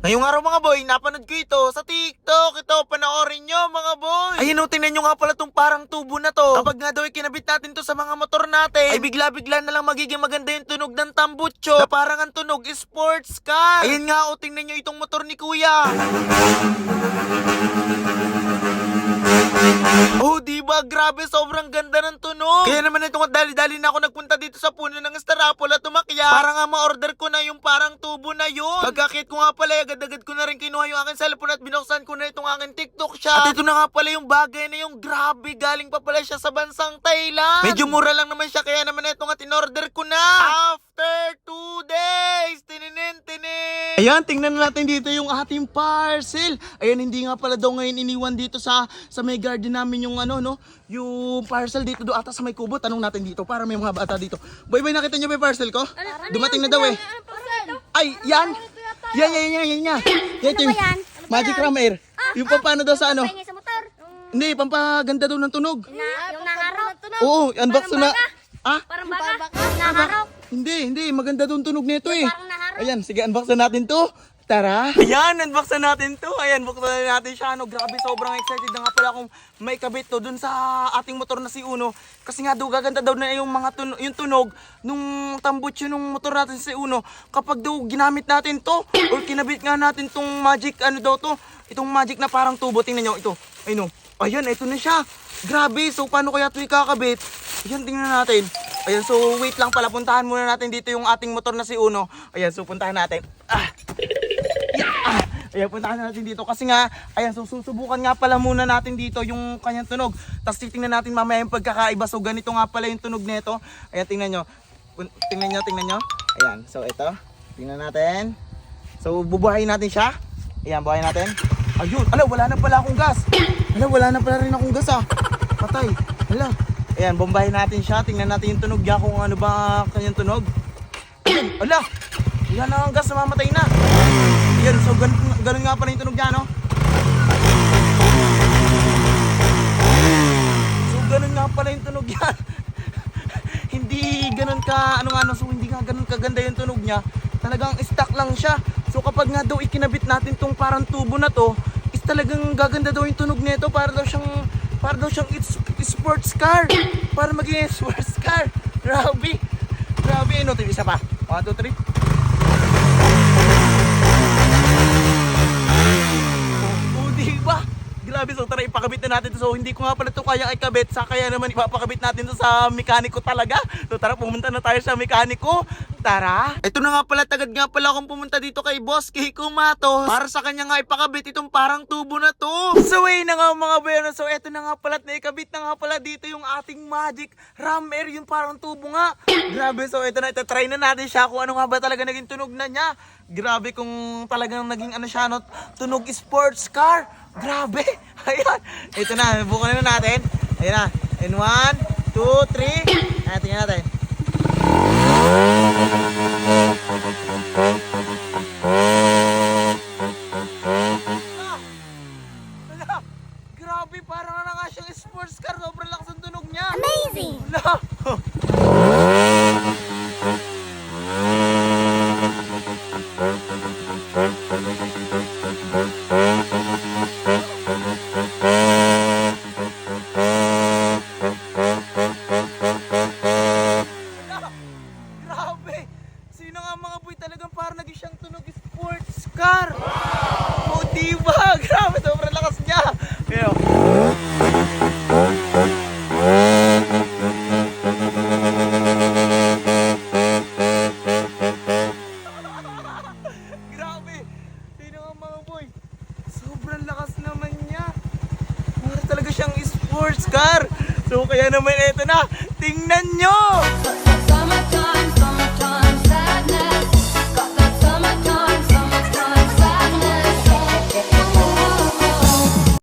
Ngayong araw mga boy, napanood ko ito sa TikTok. Ito, panoorin nyo mga boy. Ayun o, tingnan nyo nga pala tong parang tubo na to. Kapag nga daw ay kinabit natin to sa mga motor natin, ay bigla-bigla na lang magiging maganda yung tunog ng tambutso. Na parang ang tunog is sports car. Ayun nga o, tingnan nyo itong motor ni kuya. Oh, di ba? Grabe, sobrang ganda ng tunog. Kaya naman ito nga dali-dali na ako nagpunta dito sa puno ng Starapol at umakyat. Para nga ma-order ko na yung parang. Pagkakit ko nga pala, agad-agad ko na rin kinuha yung aking cellphone at binuksan ko na itong aking TikTok shop. At ito na nga pala yung bagay na yung grabe, galing pa pala siya sa bansang Thailand. Medyo mura lang naman siya, kaya naman ito nga tinorder ko na. After two days, tininin, tinin. Ayan, tingnan na natin dito yung ating parcel. Ayan, hindi nga pala daw ngayon iniwan dito sa sa may garden namin yung ano, no? Yung parcel dito do ata sa may kubo. Tanong natin dito para may mga bata dito. Boy, boy, nakita niyo ba yung parcel ko? Dumating na daw eh. Ay, yan! Yan, yan, yan, yan, yan. Yan, ba yan? Ano Magic? Ram Air. Yung pampano daw sa ano? Sa motor. Hindi, pampaganda daw ng tunog. Na, yung naharap. Oo, unbox na. Ah? Parang baka. Naharap. Hindi, hindi. Maganda doon tunog nito eh. Parang naharap. Ayan, sige, unbox na natin to. Tara. Ayan, unbox na natin to. Ayan, buksan na natin siya. No, grabe, sobrang excited na nga pala kung may kabit to dun sa ating motor na si Uno. Kasi nga daw, gaganda daw na yung mga tun- yung tunog nung tambutso nung motor natin si Uno. Kapag daw ginamit natin to, or kinabit nga natin tong magic, ano daw to, itong magic na parang tubo. Tingnan nyo, ito. Ayun, oh. Ayan, ito na siya. Grabe, so paano kaya ito ikakabit? Ayan, tingnan natin. Ayan, so wait lang pala. Puntahan muna natin dito yung ating motor na si Uno. Ayan, so puntahan natin. Ah. Ayan, puntahan natin dito. Kasi nga, ayan, so susubukan nga pala muna natin dito yung kanyang tunog. Tapos titingnan natin mamaya yung pagkakaiba. So ganito nga pala yung tunog nito. Ayan, tingnan nyo. Tingnan nyo, tingnan nyo. Ayan, so ito. Tingnan natin. So bubuhayin natin siya. Ayan, buhayin natin. Ayun, ala, wala na pala akong gas. Ala, wala na pala rin akong gas ah. Patay. Ala. Ayan, bombahin natin siya. Tingnan natin yung tunog niya kung ano ba kanyang tunog. Ala. Wala na ang gas, namamatay na. Ayan, so ganun, ganun nga pala yung tunog niya, no? So ganun nga pala yung tunog niya. hindi ganun ka, ano nga, no, so hindi nga ganun kaganda yung tunog niya. Talagang stuck lang siya. So kapag nga daw ikinabit natin tong parang tubo na to, is talagang gaganda daw yung tunog nito para daw siyang para daw siyang it's, sports car. Para maging sports car. Grabe. Grabe, ito isa pa. 1, 2, 3. Grabe, so tara ipakabit na natin to. So hindi ko nga pala ito kaya ikabit. Sa kaya naman ipapakabit natin to sa mekaniko talaga. So tara, pumunta na tayo sa mekaniko. Tara. Ito na nga pala, tagad nga pala akong pumunta dito kay Boss Kiko Matos. Para sa kanya nga ipakabit itong parang tubo na to. So way na nga mga bayano. So eto na nga pala, at naikabit na nga pala dito yung ating magic ram air. Yung parang tubo nga. Grabe, so eto na, ito try na natin siya kung ano nga ba talaga naging tunog na niya. Grabe kung talagang naging ano siya, no, tunog sports car. Grabe. Ayan. Ito na, bukan na natin. Ayan na. In one, two, three. Ayan, tingnan natin. Ah! Grabe, parang na nga siyang sports car. Sobrang lakas ang tunog niya. Amazing. Wala. Sports car? Oh, diba? Grabe, sobrang lakas niya. Pero, grabe! Sino nga mga boy? Sobrang lakas naman niya. Para talaga siyang sports car. So kaya naman eto na. Tingnan nyo!